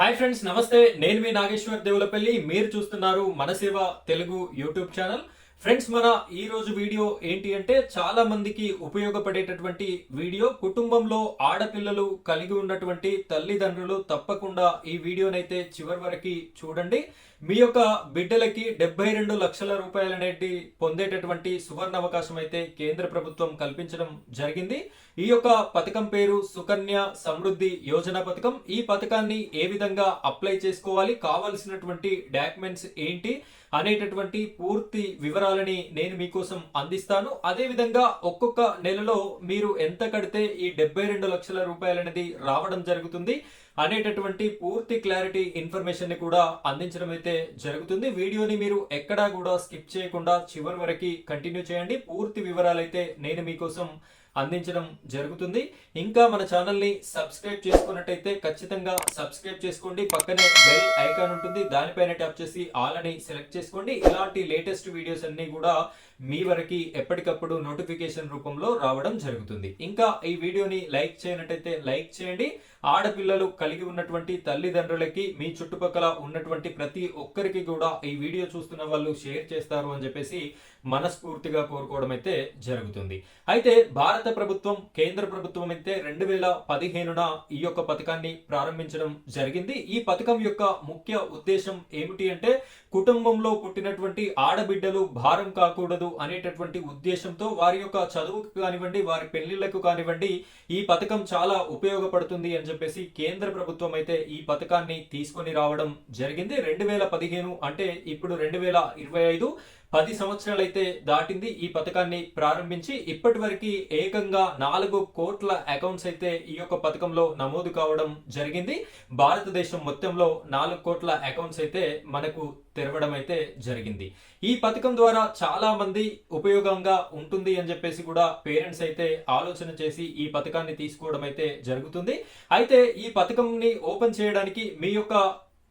Hi friends నమస్తే. నేను మీ నాగేశ్వర్ దేవులపల్లి. మీరు చూస్తున్నారు మన సేవ తెలుగు యూట్యూబ్ ఛానల్. ఫ్రెండ్స్ మన ఈ రోజు వీడియో ఏంటి అంటే చాలా మందికి ఉపయోగపడేటటువంటి వీడియో. కుటుంబంలో ఆడపిల్లలు కలిగి ఉన్నటువంటి తల్లిదండ్రులు తప్పకుండా ఈ వీడియోనైతే చివరి వరకు చూడండి. మీ యొక్క బిడ్డలకి డెబ్బై రెండు లక్షల రూపాయలు అనేది పొందేటటువంటి సువర్ణ అవకాశం అయితే కేంద్ర ప్రభుత్వం కల్పించడం జరిగింది. ఈ యొక్క పథకం పేరు సుకన్య సమృద్ధి యోజన పథకం. ఈ పథకాన్ని ఏ విధంగా అప్లై చేసుకోవాలి? కావాల్సినటువంటి డాక్యుమెంట్స్ ఏంటి? అనేటటువంటి పూర్తి వివరాలు వివరాలని నేను మీకోసం అందిస్తాను. అదేవిధంగా ఒక్కొక్క నెలలో మీరు ఎంత కడితే ఈ డెబ్బై రెండు లక్షల రూపాయలు అనేది రావడం జరుగుతుంది. అనేటటువంటి పూర్తి క్లారిటీ ఇన్ఫర్మేషన్ని కూడా అందించడం అయితే జరుగుతుంది. వీడియోని మీరు ఎక్కడా కూడా స్కిప్ చేయకుండా చివరి వరకు కంటిన్యూ చేయండి. పూర్తి వివరాలు అయితే నేను మీకోసం అందించడం జరుగుతుంది. ఇంకా మన ఛానల్ని సబ్స్క్రైబ్ చేసుకున్నట్టయితే ఖచ్చితంగా సబ్స్క్రైబ్ చేసుకోండి. పక్కనే బెల్ ఐకాన్ ఉంటుంది. దానిపైన ట్యాప్ చేసి ఆల్ అని సెలెక్ట్ చేసుకోండి. ఇలాంటి లేటెస్ట్ వీడియోస్ అన్ని కూడా మీ వరకు ఎప్పటికప్పుడు నోటిఫికేషన్ రూపంలో రావడం జరుగుతుంది. ఇంకా ఈ వీడియోని లైక్ చేయనట్టయితే లైక్ చేయండి. ఆడపిల్లలు కలిగి ఉన్నటువంటి తల్లిదండ్రులకి మీ చుట్టుపక్కల ఉన్నటువంటి ప్రతి ఒక్కరికి కూడా ఈ వీడియో చూస్తున్న వాళ్ళు షేర్ చేస్తారు అని చెప్పేసి మనస్ఫూర్తిగా కోరుకోవడం అయితే జరుగుతుంది. అయితే భారత ప్రభుత్వం కేంద్ర ప్రభుత్వం అయితే రెండు వేల పదిహేనున ఈ యొక్క పథకాన్ని ప్రారంభించడం జరిగింది. ఈ పథకం యొక్క ముఖ్య ఉద్దేశం ఏమిటి అంటే కుటుంబంలో పుట్టినటువంటి ఆడబిడ్డలు భారం కాకూడదు అనేటటువంటి ఉద్దేశంతో వారి యొక్క చదువుకు కానివ్వండి వారి పెళ్ళిళ్ళకు కానివ్వండి ఈ పథకం చాలా ఉపయోగపడుతుంది అని చెప్పేసి కేంద్ర ప్రభుత్వం అయితే ఈ పథకాన్ని తీసుకొని రావడం జరిగింది. రెండు వేల పదిహేను అంటే ఇప్పుడు రెండు వేల ఇరవై ఐదు. పది సంవత్సరాలు అయితే దాటింది ఈ పథకాన్ని ప్రారంభించి ఇప్పటి వరకు ఏకంగా నాలుగు కోట్ల అకౌంట్స్ అయితే ఈ యొక్క పథకంలో నమోదు కావడం జరిగింది. భారతదేశం మొత్తంలో నాలుగు కోట్ల అకౌంట్స్ అయితే మనకు తెరవడం అయితే జరిగింది. ఈ పథకం ద్వారా చాలా మంది ఉపయోగంగా ఉంటుంది అని చెప్పేసి కూడా పేరెంట్స్ అయితే ఆలోచన చేసి ఈ పథకాన్ని తీసుకోవడం అయితే జరుగుతుంది. అయితే ఈ పథకంని ఓపెన్ చేయడానికి మీ యొక్క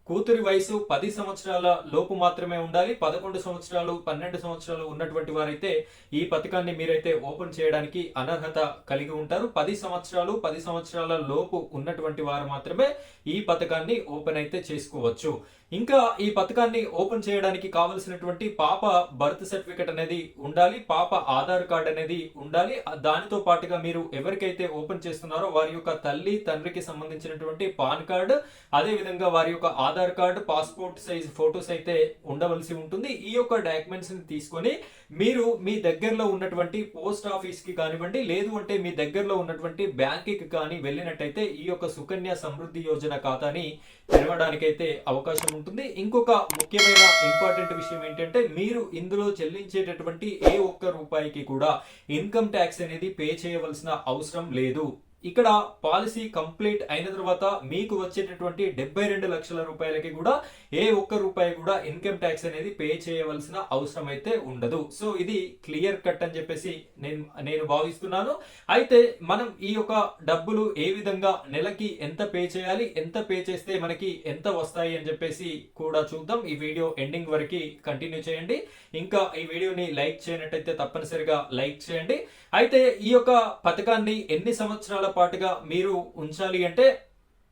కూతురి వయసు పది సంవత్సరాల లోపు మాత్రమే ఉండాలి. పదకొండు సంవత్సరాలు పన్నెండు సంవత్సరాలు ఉన్నటువంటి వారైతే ఈ పథకాన్ని మీరైతే ఓపెన్ చేయడానికి అనర్హత కలిగి ఉంటారు. పది సంవత్సరాలు పది సంవత్సరాల లోపు ఉన్నటువంటి వారు మాత్రమే ఈ పథకాన్ని ఓపెన్ అయితే చేసుకోవచ్చు. ఇంకా ఈ పథకాన్ని ఓపెన్ చేయడానికి కావలసినటువంటి పాప బర్త్ సర్టిఫికెట్ అనేది ఉండాలి. పాప ఆధార్ కార్డ్ అనేది ఉండాలి. దానితో పాటుగా మీరు ఎవరికైతే ఓపెన్ చేస్తున్నారో వారి యొక్క తల్లి తండ్రికి సంబంధించినటువంటి పాన్ కార్డు అదే విధంగా వారి యొక్క Aadhaar Aadhaar card passport size photos అయితే ఉండవలసి ఉంటుంది. ఈ యొక్క డాక్యుమెంట్స్ని తీసుకొని మీరు మీ దగ్గరలో ఉన్నటువంటి పోస్ట్ ఆఫీస్కి కానివ్వండి లేదు అంటే మీ దగ్గరలో ఉన్నటువంటి బ్యాంక్కి కానీ వెళ్ళినట్టయితే ఈ యొక్క సుకన్య సమృద్ధి యోజన ఖాతాని తెరవడానికైతే అవకాశం ఉంటుంది. ఇంకొక ముఖ్యమైన ఇంపార్టెంట్ విషయం ఏంటంటే మీరు ఇందులో చెల్లించేటటువంటి ఏ ఒక్క రూపాయికి కూడా ఇన్కమ్ ట్యాక్స్ అనేది పే చేయవలసిన అవసరం లేదు. ఇక్కడ పాలసీ కంప్లీట్ అయిన తర్వాత మీకు వచ్చేటటువంటి డెబ్బై రెండు లక్షల రూపాయలకి కూడా ఏ ఒక్క రూపాయి కూడా ఇన్కమ్ ట్యాక్స్ అనేది పే చేయవలసిన అవసరం అయితే ఉండదు. సో ఇది క్లియర్ కట్ అని చెప్పేసి నేను నేను భావిస్తున్నాను. అయితే మనం ఈ యొక్క డబ్బులు ఏ విధంగా నెలకి ఎంత పే చేయాలి ఎంత పే చేస్తే మనకి ఎంత వస్తాయి అని చెప్పేసి కూడా చూద్దాం. ఈ వీడియో ఎండింగ్ వరకు కంటిన్యూ చేయండి. ఇంకా ఈ వీడియోని లైక్ చేయనట్టయితే తప్పనిసరిగా లైక్ చేయండి. అయితే ఈ యొక్క పథకాన్ని ఎన్ని సంవత్సరాల పాటుగా మీరు ఉంచాలి అంటే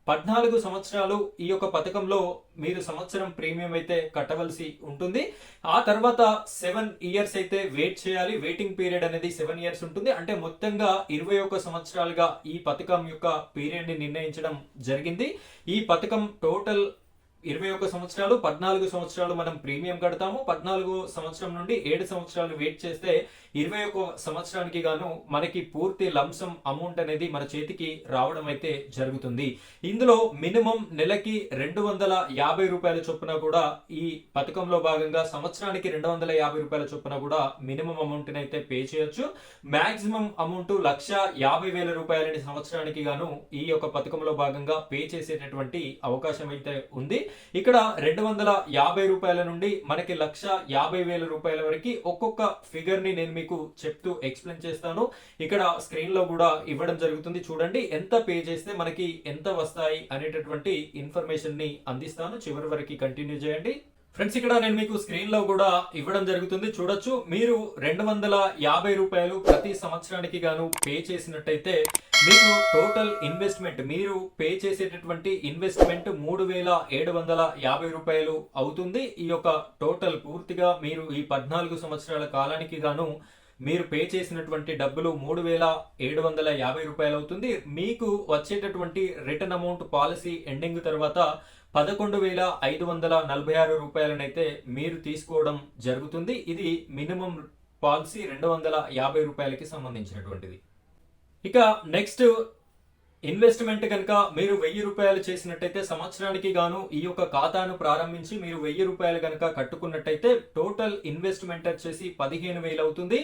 పద్నాలుగు సంవత్సరాలు ఈ యొక్క పథకంలో మీరు సంవత్సరం ప్రీమియం అయితే కట్టవలసి ఉంటుంది. ఆ తర్వాత సెవెన్ ఇయర్స్ అయితే వెయిట్ చేయాలి. వెయిటింగ్ పీరియడ్ అనేది సెవెన్ ఇయర్స్ ఉంటుంది. అంటే మొత్తంగా ఇరవై ఒక్క సంవత్సరాలుగా ఈ పథకం యొక్క పీరియడ్ని నిర్ణయించడం జరిగింది. ఈ పథకం టోటల్ ఇరవై ఒక సంవత్సరాలు పద్నాలుగు సంవత్సరాలు మనం ప్రీమియం కడతాము. పద్నాలుగు సంవత్సరం నుండి ఏడు సంవత్సరాలు వెయిట్ చేస్తే ఇరవై ఒక సంవత్సరానికి గాను మనకి పూర్తి లంసం అమౌంట్ అనేది మన చేతికి రావడం అయితే జరుగుతుంది. ఇందులో మినిమం నెలకి రెండు వందల యాభై రూపాయల చొప్పున కూడా ఈ పథకంలో భాగంగా సంవత్సరానికి రెండు వందల యాభై రూపాయల చొప్పున కూడా మినిమం అమౌంట్ అయితే పే చేయొచ్చు. మాక్సిమం అమౌంట్ లక్ష యాభై వేల రూపాయలని సంవత్సరానికి గాను ఈ యొక్క పథకంలో భాగంగా పే చేసేటటువంటి అవకాశం అయితే ఉంది. ఇక్కడ రెండు వందల యాభై రూపాయల నుండి మనకి లక్ష యాభై వేల రూపాయల వరకు ఒక్కొక్క ఫిగర్ని నేను మీకు చెప్తూ ఎక్స్ప్లెయిన్ చేస్తాను. ఇక్కడ స్క్రీన్లో కూడా ఇవ్వడం జరుగుతుంది. చూడండి ఎంత పే చేస్తే మనకి ఎంత వస్తాయి అనేటటువంటి ఇన్ఫర్మేషన్ని అందిస్తాను. చివరి వరకు కంటిన్యూ చేయండి. ఫ్రెండ్స్ ఇక్కడ నేను మీకు స్క్రీన్లో కూడా ఇవ్వడం జరుగుతుంది. చూడొచ్చు. మీరు రెండు వందల యాభై రూపాయలు ప్రతి సంవత్సరానికి గాను పే చేసినట్టయితే మీకు టోటల్ ఇన్వెస్ట్మెంట్ మీరు పే చేసేటటువంటి ఇన్వెస్ట్మెంట్ మూడు వేల ఏడు వందల యాభై రూపాయలు అవుతుంది. ఈ యొక్క టోటల్ పూర్తిగా మీరు ఈ పద్నాలుగు సంవత్సరాల కాలానికి గాను మీరు పే చేసినటువంటి డబ్బులు మూడు వేల ఏడు వందల యాభై రూపాయలు అవుతుంది. మీకు వచ్చేటటువంటి రిటర్న్ అమౌంట్ పాలసీ ఎండింగ్ తర్వాత పదకొండు వేల ఐదు వందల నలభై ఆరు రూపాయలనైతే మీరు తీసుకోవడం జరుగుతుంది. ఇది మినిమం పాలసీ రెండు వందల యాభై రూపాయలకి సంబంధించినటువంటిది. ఇక నెక్స్ట్ ఇన్వెస్ట్మెంట్ కనుక మీరు వెయ్యి రూపాయలు చేసినట్టయితే సంవత్సరానికి గాను ఈ యొక్క ఖాతాను ప్రారంభించి మీరు వెయ్యి రూపాయలు కనుక కట్టుకున్నట్టయితే టోటల్ ఇన్వెస్ట్మెంట్ వచ్చేసి పదిహేను వేలు అవుతుంది.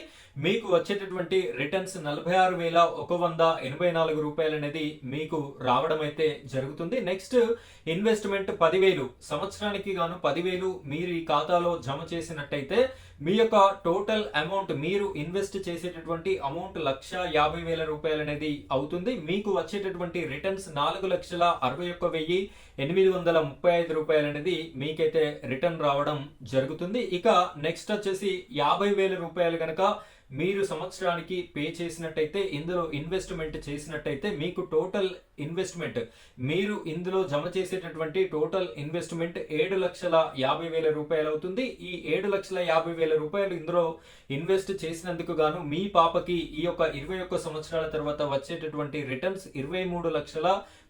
మీకు వచ్చేటటువంటి రిటర్న్స్ నలభై ఆరు వేల ఒక వంద ఎనభై నాలుగు రూపాయలు అనేది మీకు రావడం అయితే జరుగుతుంది. నెక్స్ట్ ఇన్వెస్ట్మెంట్ పదివేలు సంవత్సరానికి గాను పదివేలు మీరు ఈ ఖాతాలో జమ చేసినట్టయితే మీ యొక్క టోటల్ అమౌంట్ మీరు ఇన్వెస్ట్ చేసేటటువంటి అమౌంట్ లక్ష యాభై వేల రూపాయలు అనేది అవుతుంది. మీకు వచ్చేటటువంటి రిటర్న్స్ నాలుగు లక్షల అరవై ఒక్క వెయ్యి ఎనిమిది వందల ముప్పై ఐదు రూపాయలు అనేది మీకైతే రిటర్న్ రావడం జరుగుతుంది. ఇక నెక్స్ట్ వచ్చేసి యాభై వేల రూపాయలు కనుక మీరు సంవత్సరానికి పే చేసినట్టయితే ఇందులో ఇన్వెస్ట్మెంట్ చేసినట్టయితే మీకు టోటల్ ఇన్వెస్ట్మెంట్ మీరు ఇందులో జమ చేసేటటువంటి టోటల్ ఇన్వెస్ట్మెంట్ ఏడు లక్షల యాభై వేల రూపాయలు అవుతుంది. ఈ ఏడు లక్షల యాభై వేల రూపాయలు ఇందులో ఇన్వెస్ట్ చేసినందుకు గాను మీ పాపకి ఈ యొక్క ఇరవై ఒక్క సంవత్సరాల తర్వాత వచ్చేటటువంటి రిటర్న్స్ ఇరవై మూడు లక్షల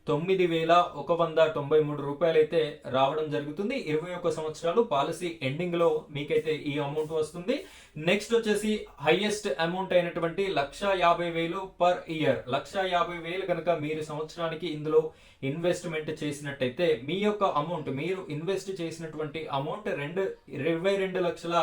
తొమ్మిది వేల ఒక వంద తొంభై మూడు రూపాయలైతే రావడం జరుగుతుంది. ఇరవై ఒక్క సంవత్సరాలు పాలసీ ఎండింగ్లో మీకైతే ఈ అమౌంట్ వస్తుంది. నెక్స్ట్ వచ్చేసి హైయెస్ట్ అమౌంట్ అయినటువంటి లక్ష యాభై వేలు పర్ ఇయర్. లక్ష యాభై వేలు కనుక మీరు సంవత్సరానికి ఇందులో ఇన్వెస్ట్మెంట్ చేసినట్టయితే మీ యొక్క అమౌంట్ మీరు ఇన్వెస్ట్ చేసినటువంటి అమౌంట్ రెండు ఇరవై రెండు లక్షల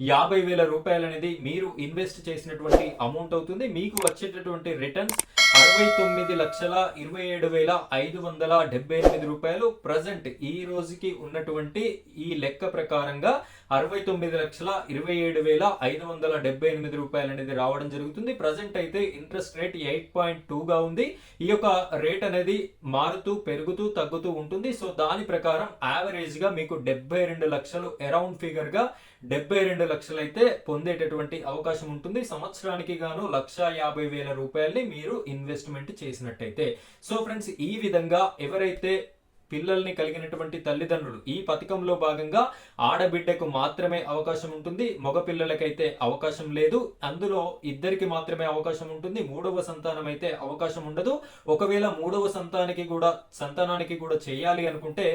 యాభై వేల రూపాయలు అనేది మీరు ఇన్వెస్ట్ చేసినటువంటి అమౌంట్ అవుతుంది. మీకు వచ్చేటటువంటి రిటర్న్స్ అరవై తొమ్మిది లక్షల ఇరవై ఏడు వేల ఐదు వందల డెబ్బై ఎనిమిది రూపాయలు. ప్రజెంట్ ఈ రోజుకి ఉన్నటువంటి ఈ లెక్క ప్రకారంగా అరవై తొమ్మిది లక్షల ఇరవై ఏడు వేల ఐదు వందల డెబ్బై ఎనిమిది రూపాయలు అనేది రావడం జరుగుతుంది. ప్రజెంట్ అయితే ఇంట్రెస్ట్ రేట్ ఎయిట్ పాయింట్ టూగా ఉంది. ఈ యొక్క రేట్ అనేది మారుతూ పెరుగుతూ తగ్గుతూ ఉంటుంది. సో దాని ప్రకారం యావరేజ్గా మీకు డెబ్బై రెండు లక్షలు అరౌండ్ ఫిగర్గా డెబ్బై రెండు లక్షలు అయితే పొందేటటువంటి అవకాశం ఉంటుంది. సంవత్సరానికి గాను లక్ష యాభై వేల రూపాయల్ని మీరు ఇన్వెస్ట్మెంట్ చేసినట్టయితే. సో ఫ్రెండ్స్ ఈ విధంగా ఎవరైతే పిల్లల్ని కలిగినటువంటి తల్లిదండ్రులు. ఈ పథకంలో భాగంగా ఆడబిడ్డకు మాత్రమే అవకాశం ఉంటుంది. మగ పిల్లలకైతే అవకాశం లేదు. అందులో ఇద్దరికి మాత్రమే అవకాశం ఉంటుంది. మూడవ సంతానం అయితే అవకాశం ఉండదు. ఒకవేళ మూడవ సంతానానికి కూడా సంతానానికి కూడా చేయాలి అనుకుంటే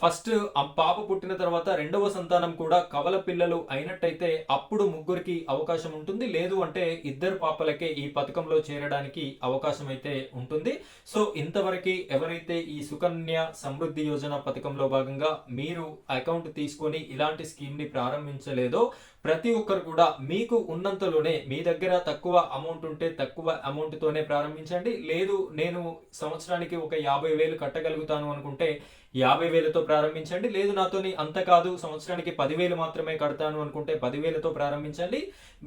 ఫస్ట్ ఆ పాప పుట్టిన తర్వాత రెండవ సంతానం కూడా కవల పిల్లలు అయినట్టయితే అప్పుడు ముగ్గురికి అవకాశం ఉంటుంది. లేదు అంటే ఇద్దరు పాపలకే ఈ పథకంలో చేరడానికి అవకాశం అయితే ఉంటుంది. సో ఇంతవరకు ఎవరైతే ఈ సుకన్య సమృద్ధి యోజన పథకంలో భాగంగా మీరు అకౌంట్ తీసుకొని ఇలాంటి స్కీమ్ని ప్రారంభించలేదో ప్రతి ఒక్కరు కూడా మీకు ఉన్నంతలోనే మీ దగ్గర తక్కువ అమౌంట్ ఉంటే తక్కువ అమౌంట్తోనే ప్రారంభించండి. లేదు నేను సంవత్సరానికి ఒక యాభై వేలు కట్టగలుగుతాను అనుకుంటే యాభై వేలతో ప్రారంభించండి. లేదు నాతోని అంత కాదు సంవత్సరానికి పదివేలు మాత్రమే కడతాను అనుకుంటే పదివేలతో ప్రారంభించండి.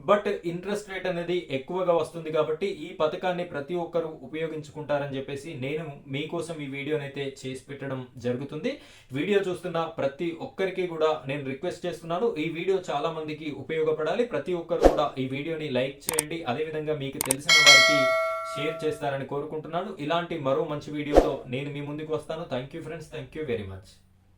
బట్ ఇంట్రెస్ట్ రేట్ అనేది ఎక్కువగా వస్తుంది కాబట్టి ఈ పథకాన్ని ప్రతి ఒక్కరు ఉపయోగించుకుంటారని చెప్పేసి నేను మీకోసం ఈ వీడియోనైతే అయితే చేసి పెట్టడం జరుగుతుంది. వీడియో చూస్తున్న ప్రతి ఒక్కరికి కూడా నేను రిక్వెస్ట్ చేస్తున్నాను. ఈ వీడియో చాలా మందికి ఉపయోగపడాలి. ప్రతి ఒక్కరు కూడా ఈ వీడియోని లైక్ చేయండి. అదేవిధంగా మీకు తెలిసిన వారికి షేర్ చేస్తారని కోరుకుంటున్నాను. ఇలాంటి మరో మంచి వీడియోతో నేను మీ ముందుకు వస్తాను. Thank you friends. Thank you very much.